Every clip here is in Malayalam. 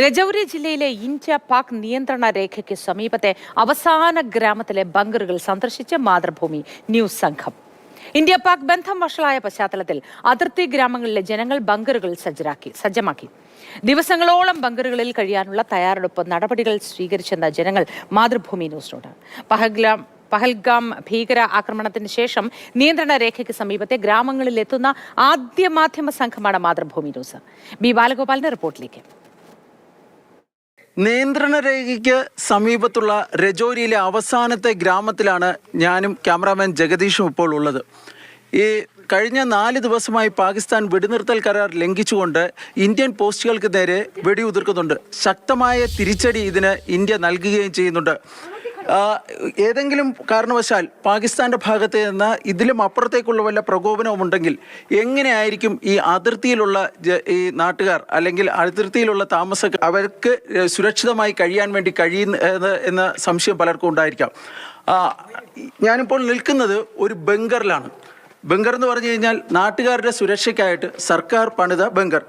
രജൌരി ജില്ലയിലെ ഇന്ത്യ പാക് നിയന്ത്രണ രേഖയ്ക്ക് സമീപത്തെ അവസാന ഗ്രാമത്തിലെ ബങ്കറുകൾ സന്ദർശിച്ച മാതൃഭൂമി ന്യൂസ് സംഘം. ഇന്ത്യ പാക് ബന്ധം വഷളായ പശ്ചാത്തലത്തിൽ അതിർത്തി ഗ്രാമങ്ങളിലെ ജനങ്ങൾ ബങ്കറുകൾ സജ്ജരാക്കി സജ്ജമാക്കി. ദിവസങ്ങളോളം ബങ്കറുകളിൽ കഴിയാനുള്ള തയ്യാറെടുപ്പ് നടപടികൾ സ്വീകരിച്ചെന്ന ജനങ്ങൾ മാതൃഭൂമി ന്യൂസിനോട്. പഹഗ്ലാം പഹൽഗാം ഭീകര ആക്രമണത്തിന് ശേഷം നിയന്ത്രണ രേഖയ്ക്ക് സമീപത്തെ ഗ്രാമങ്ങളിൽ എത്തുന്ന ആദ്യ മാധ്യമ സംഘമാണ് മാതൃഭൂമി ന്യൂസ്. ബി ബാലഗോപാലിന്റെ റിപ്പോർട്ടിലേക്ക്. നിയന്ത്രണ രേഖയ്ക്ക് സമീപത്തുള്ള രജോരിയിലെ അവസാനത്തെ ഗ്രാമത്തിലാണ് ഞാനും ക്യാമറാമാൻ ജഗദീഷും ഇപ്പോൾ ഉള്ളത്. ഈ കഴിഞ്ഞ നാല് ദിവസമായി പാകിസ്ഥാൻ വെടിനിർത്തൽ കരാർ ലംഘിച്ചുകൊണ്ട് ഇന്ത്യൻ പോസ്റ്റുകൾക്ക് നേരെ വെടിയുതിർക്കുന്നുണ്ട്. ശക്തമായ തിരിച്ചടി ഇതിന് ഇന്ത്യ നൽകുകയും ചെയ്യുന്നുണ്ട്. ഏതെങ്കിലും കാരണവശാൽ പാകിസ്ഥാന്റെ ഭാഗത്ത് നിന്ന് ഇതിലും അപ്പുറത്തേക്കുള്ള വല്ല പ്രകോപനവും ഉണ്ടെങ്കിൽ എങ്ങനെയായിരിക്കും ഈ അതിർത്തിയിലുള്ള ഈ നാട്ടുകാർ അല്ലെങ്കിൽ അതിർത്തിയിലുള്ള താമസക്കാർ അവർക്ക് സുരക്ഷിതമായി കഴിയാൻ വേണ്ടി കഴിയുന്ന എന്ന സംശയം പലർക്കും ഉണ്ടായിരിക്കാം. ഞാനിപ്പോൾ നിൽക്കുന്നത് ഒരു ബങ്കറിലാണ് ബങ്കർ എന്ന് പറഞ്ഞു കഴിഞ്ഞാൽ നാട്ടുകാരുടെ സുരക്ഷയ്ക്കായിട്ട് സർക്കാർ പണിത ബങ്കർ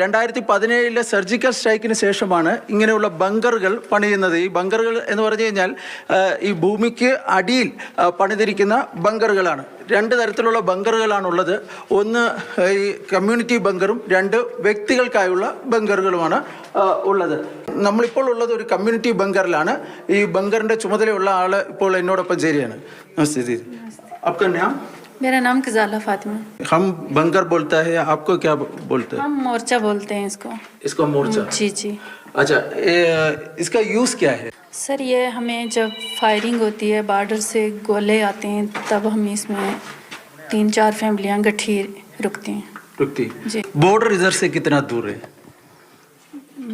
രണ്ടായിരത്തി പതിനേഴിലെ സർജിക്കൽ സ്ട്രൈക്കിന് ശേഷമാണ് ഇങ്ങനെയുള്ള ബങ്കറുകൾ പണിയുന്നത്. ഈ ബങ്കറുകൾ എന്ന് പറഞ്ഞു കഴിഞ്ഞാൽ ഈ ഭൂമിക്ക് അടിയിൽ പണിതിരിക്കുന്ന ബങ്കറുകളാണ് രണ്ട് തരത്തിലുള്ള ബങ്കറുകളാണുള്ളത് ഒന്ന് ഈ കമ്മ്യൂണിറ്റി ബങ്കറും രണ്ട് വ്യക്തികൾക്കായുള്ള ബങ്കറുകളുമാണ് ഉള്ളത്. നമ്മളിപ്പോൾ ഉള്ളത് ഒരു കമ്മ്യൂണിറ്റി ബങ്കറിലാണ് ഈ ബങ്കറിന്റെ ചുമതലയുള്ള ആൾ ഇപ്പോൾ എന്നോടൊപ്പം ചേരുകയാണ്. നമസ്തേ ദീദി അപ്പം ഞാൻ मेरा नाम कजाला फातिमा। हम बंकर बोलता है आपको क्या बोलते हैं? हम मोर्चा बोलते हैं इसको। इसको मोर्चा? जी जी। अच्छा ये, इसका यूज़ क्या है? सर ये हमें जब फायरिंग होती है बॉर्डर से गोले आते हैं तब हम इसमें तीन चार फैमिलियाँ गठी रुकती हैं। रुकती जी। बॉर्डर इधर से कितना दूर है?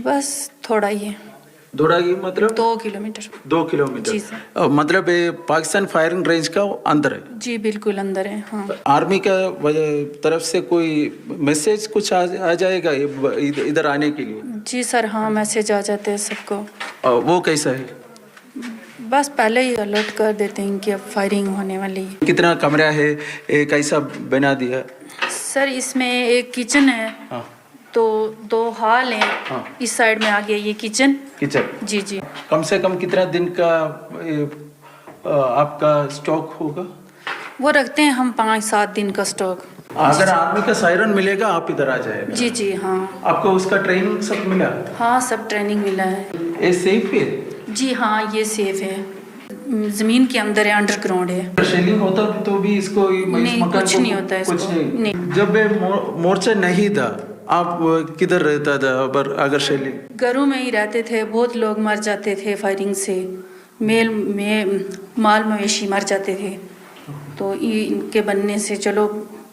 बस थोड़ा ही है। ये मतलब दो किलोमीटर। दो किलोमीटर। जी सर। अ, मतलब ये पाकिस्तान फायरिंग रेंज का अंदर है? जी बिल्कुल अंदर है हाँ। आर्मी का वजह- तरफ़ से कोई मैसेज कुछ आ, आ जाएगा ये ब- इध- इधर आने के लिए? जी सर हाँ मैसेज आ जाते हैं सबको। अ, वो कैसा है? बस पहले ही अलर्ट कर देते हैं कि अब फायरिंग होने वाली है। कितना कमरा है? ये कैसा बना दिया। सर इसमें एक किचन है। हाँ। तो दो हॉल हैं हाँ। इस साइड में आ गया ये किचन। किचन? जी जी। कम से कम कितना दिन का आपका स्टॉक होगा? वो रखते हैं हम पाँच सात दिन का स्टॉक अगर आर्मी का सायरन मिलेगा आप इधर आ जाएगा। जी जी हाँ। आपको उसका ट्रेनिंग सब मिला? हाँ सब ट्रेनिंग मिला है। ये सेफ़ है? जी हाँ ये सेफ़ है। ज़मीन के अंदर है अंडरग्राउंड है। शेलिंग होता तो भी इसको नहीं, कुछ नहीं होता कुछ इसको, नहीं। नहीं। जब मोर्चा नहीं था आप किधर रहता था अगर अगर शेलिंग घरों में ही रहते थे बहुत लोग मर जाते थे फायरिंग से। मेल में माल मवेशी मर जाते थे। तो इनके बनने से चलो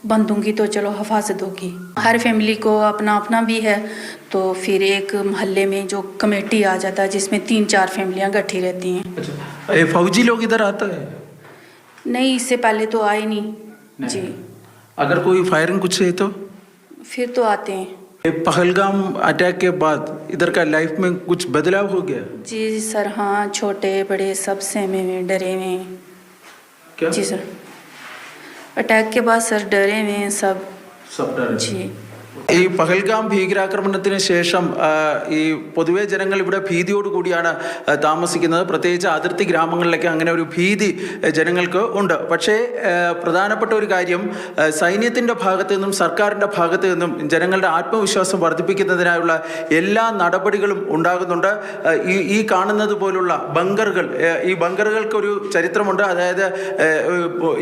बंद दूँगी तो चलो हिफाजत होगी। हर फैमिली को अपना अपना भी है। तो फिर एक मोहल्ले में जो कमेटी आ जाता है जिसमें तीन चार फैमिलियाँ गठी रहती हैं। अच्छा ये फौजी लोग इधर आता है? नहीं इससे पहले तो आए नहीं, नहीं। जी। अगर कोई फायरिंग कुछ है तो? फिर तो आते हैं। पहलगाम अटैक के बाद इधर का लाइफ में कुछ बदलाव हो गया? जी सर हाँ छोटे बड़े सब सहमे हुए डरे हुए। क्या? जी सर। अटैक के बाद सर डरे हुए सब। सब डरे जी। ഈ പഹൽഗാം ഭീകരാക്രമണത്തിന് ശേഷം ഈ പൊതുവേ ജനങ്ങൾ ഇവിടെ ഭീതിയോടുകൂടിയാണ് താമസിക്കുന്നത്. പ്രത്യേകിച്ച് അതിർത്തി ഗ്രാമങ്ങളിലൊക്കെ അങ്ങനെ ഒരു ഭീതി ജനങ്ങൾക്ക് ഉണ്ട്. പക്ഷേ പ്രധാനപ്പെട്ട ഒരു കാര്യം സൈന്യത്തിന്റെ ഭാഗത്തു നിന്നും സർക്കാരിന്റെ ഭാഗത്തു നിന്നും ജനങ്ങളുടെ ആത്മവിശ്വാസം വർദ്ധിപ്പിക്കുന്നതിനായുള്ള എല്ലാ നടപടികളും ഉണ്ടാകുന്നുണ്ട്. ഈ ഈ കാണുന്നത് പോലുള്ള ബങ്കറുകൾ ഈ ബങ്കറുകൾക്കൊരു ചരിത്രമുണ്ട്. അതായത്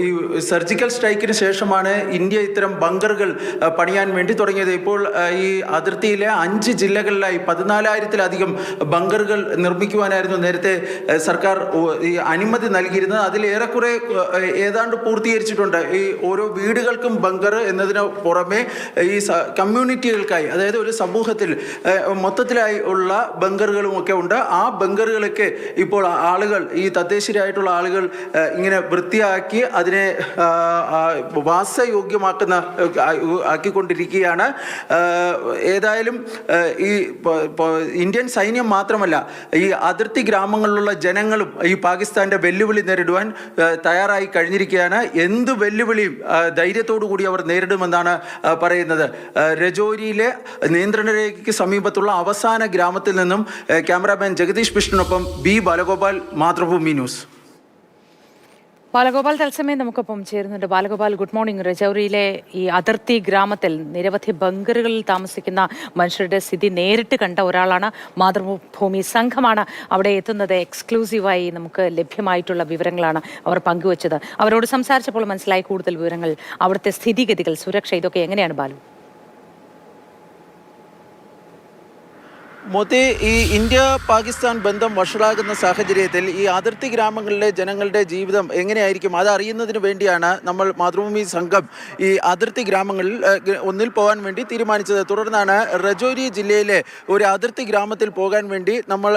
ഈ സർജിക്കൽ സ്ട്രൈക്കിന് ശേഷമാണ് ഇന്ത്യ ഇത്തരം ബങ്കറുകൾ പണിയാൻ വേണ്ടി തുടങ്ങിയത്. ഇപ്പോൾ ഈ അതിർത്തിയിലെ അഞ്ച് ജില്ലകളിലായി പതിനാലായിരത്തിലധികം ബങ്കറുകൾ നിർമ്മിക്കുവാനായിരുന്നു നേരത്തെ സർക്കാർ ഈ അനുമതി നൽകിയിരുന്നത്. അതിൽ ഏറെക്കുറെ ഏതാണ്ട് പൂർത്തീകരിച്ചിട്ടുണ്ട്. ഈ ഓരോ വീടുകൾക്കും ബങ്കർ എന്നതിന് പുറമെ ഈ കമ്മ്യൂണിറ്റികൾക്കായി അതായത് ഒരു സമൂഹത്തിൽ മൊത്തത്തിലായി ഉള്ള ബങ്കറുകളും ഒക്കെ ഉണ്ട്. ആ ബങ്കറുകളൊക്കെ ഇപ്പോൾ ആളുകൾ ഈ തദ്ദേശീയരായിട്ടുള്ള ആളുകൾ ഇങ്ങനെ വൃത്തിയാക്കി അതിനെ വാസയോഗ്യമാക്കുന്ന ആക്കിക്കൊണ്ടിരിക്കുകയാണ്. ഏതായാലും ഈ ഇന്ത്യൻ സൈന്യം മാത്രമല്ല ഈ അതിർത്തി ഗ്രാമങ്ങളിലുള്ള ജനങ്ങളും ഈ പാകിസ്ഥാന്റെ വെല്ലുവിളി നേരിടുവാൻ തയ്യാറായി കഴിഞ്ഞിരിക്കുകയാണ്. എന്ത് വെല്ലുവിളിയും ധൈര്യത്തോടു കൂടി അവർ നേരിടുമെന്നാണ് പറയുന്നത്. രജോരിയിലെ നിയന്ത്രണ രേഖയ്ക്ക് സമീപത്തുള്ള അവസാന ഗ്രാമത്തിൽ നിന്നും ക്യാമറാമാൻ ജഗദീഷ് കൃഷ്ണനൊപ്പം ബി ബാലഗോപാൽ മാതൃഭൂമി ന്യൂസ്. ബാലഗോപാൽ തത്സമയം നമുക്കൊപ്പം ചേരുന്നുണ്ട്. Balagopal good morning. രജൌരിയിലെ ഈ അതിർത്തി ഗ്രാമത്തിൽ നിരവധി ബങ്കറുകളിൽ താമസിക്കുന്ന മനുഷ്യരുടെ സ്ഥിതി നേരിട്ട് കണ്ട ഒരാളാണ്. മാതൃഭൂമി സംഘമാണ് അവിടെ എത്തുന്നത്. എക്സ്ക്ലൂസീവായി നമുക്ക് ലഭ്യമായിട്ടുള്ള വിവരങ്ങളാണ് അവർ പങ്കുവച്ചത്. അവരോട് സംസാരിച്ചപ്പോൾ മനസ്സിലായി കൂടുതൽ വിവരങ്ങൾ. അവിടുത്തെ സ്ഥിതിഗതികൾ സുരക്ഷ ഇതൊക്കെ എങ്ങനെയാണ് ബാലു? മോത്തി ഈ ഇന്ത്യ പാകിസ്ഥാൻ ബന്ധം വഷളാകുന്ന സാഹചര്യത്തിൽ ഈ അതിർത്തി ഗ്രാമങ്ങളിലെ ജനങ്ങളുടെ ജീവിതം എങ്ങനെയായിരിക്കും? അത് അറിയുന്നതിന് വേണ്ടിയാണ് നമ്മൾ മാതൃഭൂമി സംഘം ഈ അതിർത്തി ഗ്രാമങ്ങളിൽ ഒന്നിൽ പോകാൻ വേണ്ടി തീരുമാനിച്ചത്. തുടർന്നാണ് റജോരി ജില്ലയിലെ ഒരു അതിർത്തി ഗ്രാമത്തിൽ പോകാൻ വേണ്ടി നമ്മൾ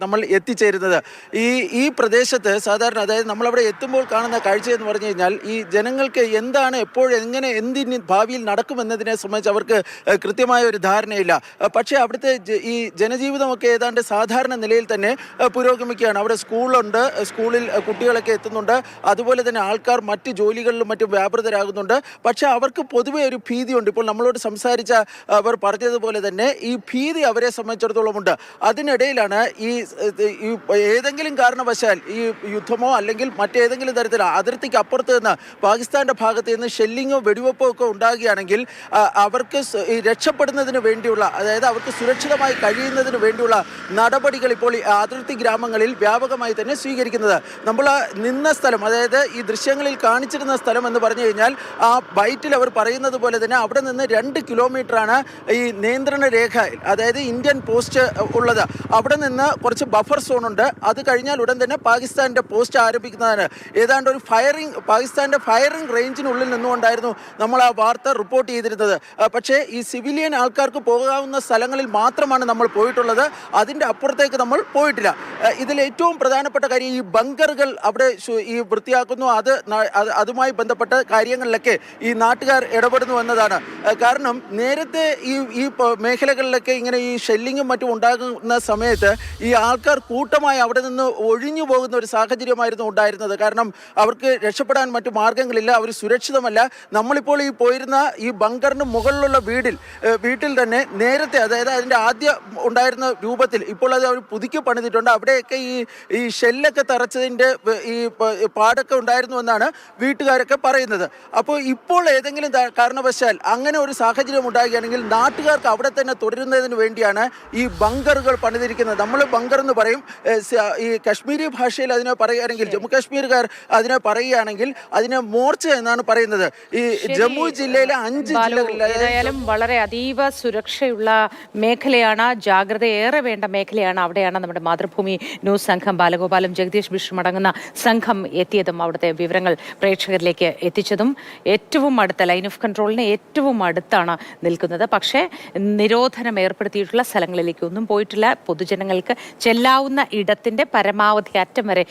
നമ്മൾ എത്തിച്ചേരുന്നത്. ഈ ഈ പ്രദേശത്ത് സാധാരണ അതായത് നമ്മളവിടെ എത്തുമ്പോൾ കാണുന്ന കാഴ്ച എന്ന് പറഞ്ഞു കഴിഞ്ഞാൽ ഈ ജനങ്ങൾക്ക് എന്താണ് എപ്പോഴെങ്ങനെ എന്തിന് ഭാവിയിൽ നടക്കുമെന്നതിനെ സംബന്ധിച്ച് അവർക്ക് കൃത്യമായ ഒരു ധാരണയില്ല. പക്ഷേ അവിടുത്തെ ഈ ജനജീവിതമൊക്കെ ഏതാണ്ട് സാധാരണ നിലയിൽ തന്നെ പുരോഗമിക്കുകയാണ്. അവിടെ സ്കൂളുണ്ട് സ്കൂളിൽ കുട്ടികളൊക്കെ എത്തുന്നുണ്ട്. അതുപോലെ തന്നെ ആൾക്കാർ മറ്റ് ജോലികളിലും മറ്റും വ്യാപൃതരാകുന്നുണ്ട്. പക്ഷേ അവർക്ക് പൊതുവെ ഒരു ഭീതിയുണ്ട്. ഇപ്പോൾ നമ്മളോട് സംസാരിച്ച അവർ പറഞ്ഞതുപോലെ തന്നെ ഈ ഭീതി അവരെ സംബന്ധിച്ചിടത്തോളം ഉണ്ട് അതിനിടയിലാണ് ഈ ഏതെങ്കിലും കാരണവശാൽ ഈ യുദ്ധമോ അല്ലെങ്കിൽ മറ്റേതെങ്കിലും തരത്തിൽ അതിർത്തിക്ക് അപ്പുറത്ത് നിന്ന് പാകിസ്ഥാന്റെ ഭാഗത്ത് നിന്ന് ഷെല്ലിങ്ങോ വെടിവെപ്പോ ഒക്കെ ഉണ്ടാകുകയാണെങ്കിൽ അവർക്ക് രക്ഷപ്പെടുന്നതിന് വേണ്ടിയുള്ള അതായത് അവർക്ക് സുരക്ഷിതമായി കഴിയുന്നതിന് വേണ്ടിയുള്ള നടപടികൾ ഇപ്പോൾ അതിർത്തി ഗ്രാമങ്ങളിൽ വ്യാപകമായി തന്നെ സ്വീകരിക്കുന്നത്. നമ്മൾ നിന്ന സ്ഥലം അതായത് ഈ ദൃശ്യങ്ങളിൽ കാണിച്ചിരുന്ന സ്ഥലം എന്ന് പറഞ്ഞു കഴിഞ്ഞാൽ ആ ബൈറ്റിൽ അവർ പറയുന്നത് പോലെ തന്നെ അവിടെ നിന്ന് രണ്ട് കിലോമീറ്ററാണ് ഈ നിയന്ത്രണ രേഖ അതായത് ഇന്ത്യൻ പോസ്റ്റ് ഉള്ളത്. അവിടെ നിന്ന് കുറച്ച് ബഫർ സോൺ ഉണ്ട് അത് കഴിഞ്ഞാൽ ഉടൻ തന്നെ പാകിസ്ഥാന്റെ പോസ്റ്റ് ആരംഭിക്കുന്നതാണ്. ഏതാണ്ട് ഒരു ഫയറിംഗ് പാകിസ്ഥാന്റെ ഫയറിംഗ് റേഞ്ചിനുള്ളിൽ നിന്നുകൊണ്ടായിരുന്നു നമ്മൾ ആ വാർത്ത റിപ്പോർട്ട് ചെയ്തിരുന്നത്. പക്ഷേ ഈ സിവിലിയൻ ആൾക്കാർക്ക് പോകാവുന്ന സ്ഥലങ്ങളിൽ മാത്രമാണ് നമ്മൾ പോയിട്ടുള്ളത്. അതിന്റെ അപ്പുറത്തേക്ക് നമ്മൾ പോയിട്ടില്ല. ഇതിൽ ഏറ്റവും പ്രധാനപ്പെട്ട കാര്യം ഈ ബങ്കറുകൾ അവിടെ ഈ വൃത്തിയാക്കുന്നു. അത് അതുമായി ബന്ധപ്പെട്ട കാര്യങ്ങളിലൊക്കെ ഈ നാട്ടുകാർ ഇടപെടുന്നു എന്നതാണ്. കാരണം നേരത്തെ ഈ ഈ മേഖലകളിലൊക്കെ ഇങ്ങനെ ഈ ഷെല്ലിങ്ങും മറ്റും ഉണ്ടാകുന്ന സമയത്ത് ഈ ആൾക്കാർ കൂട്ടമായി അവിടെ നിന്ന് ഒഴിഞ്ഞു പോകുന്ന ഒരു സാഹചര്യമായിരുന്നു ഉണ്ടായിരുന്നത്. കാരണം അവർക്ക് രക്ഷപ്പെടാൻ മറ്റു മാർഗങ്ങളില്ല അവർ സുരക്ഷിതമല്ല. നമ്മളിപ്പോൾ ഈ പോയിരുന്ന ഈ ബങ്കറിന് മുകളിലുള്ള വീടിൽ വീട്ടിൽ തന്നെ നേരത്തെ അതായത് അതിന്റെ ആദ്യം ഉണ്ടായിരുന്ന രൂപത്തിൽ ഇപ്പോൾ അത് അവർ പുതുക്കി പണിതിട്ടുണ്ട്. അവിടെയൊക്കെ ഈ ഈ ഷെല്ലൊക്കെ തറച്ചതിന്റെ ഈ പാടൊക്കെ ഉണ്ടായിരുന്നു എന്നാണ് വീട്ടുകാരൊക്കെ പറയുന്നത്. അപ്പോൾ ഇപ്പോൾ ഏതെങ്കിലും കാരണവശാൽ അങ്ങനെ ഒരു സാഹചര്യം ഉണ്ടാകുകയാണെങ്കിൽ നാട്ടുകാർക്ക് അവിടെ തന്നെ തുടരുന്നതിന് വേണ്ടിയാണ് ഈ ബങ്കറുകൾ പണിതിരിക്കുന്നത്. നമ്മൾ ബങ്കർ എന്ന് പറയും ഈ കശ്മീരി ഭാഷയിൽ അതിനെ പറയുകയാണെങ്കിൽ ജമ്മു കാശ്മീരുകാർ അതിനെ പറയുകയാണെങ്കിൽ അതിനെ മോർച്ച എന്നാണ് പറയുന്നത്. ഈ ജമ്മു ജില്ലയിലെ അഞ്ച് ഏതായാലും വളരെ അതീവ സുരക്ഷയുള്ള മേഖലയാണ് ജാഗ്രത ഏറെ വേണ്ട മേഖലയാണ് അവിടെയാണ് നമ്മുടെ മാതൃഭൂമി ന്യൂസ് സംഘം ബാലഗോപാലും ജഗദീഷ് ബിഷും അടങ്ങുന്ന സംഘം എത്തിയതും അവിടുത്തെ വിവരങ്ങൾ പ്രേക്ഷകരിലേക്ക് എത്തിച്ചതും ഏറ്റവും അടുത്ത ലൈൻ ഓഫ് കൺട്രോളിന് ഏറ്റവും അടുത്താണ് നിൽക്കുന്നത്. പക്ഷേ നിരോധനം ഏർപ്പെടുത്തിയിട്ടുള്ള സ്ഥലങ്ങളിലേക്ക് ഒന്നും പോയിട്ടില്ല. പൊതുജനങ്ങൾക്ക് ചെല്ലാവുന്ന ഇടത്തിന്റെ പരമാവധി അറ്റം വരെ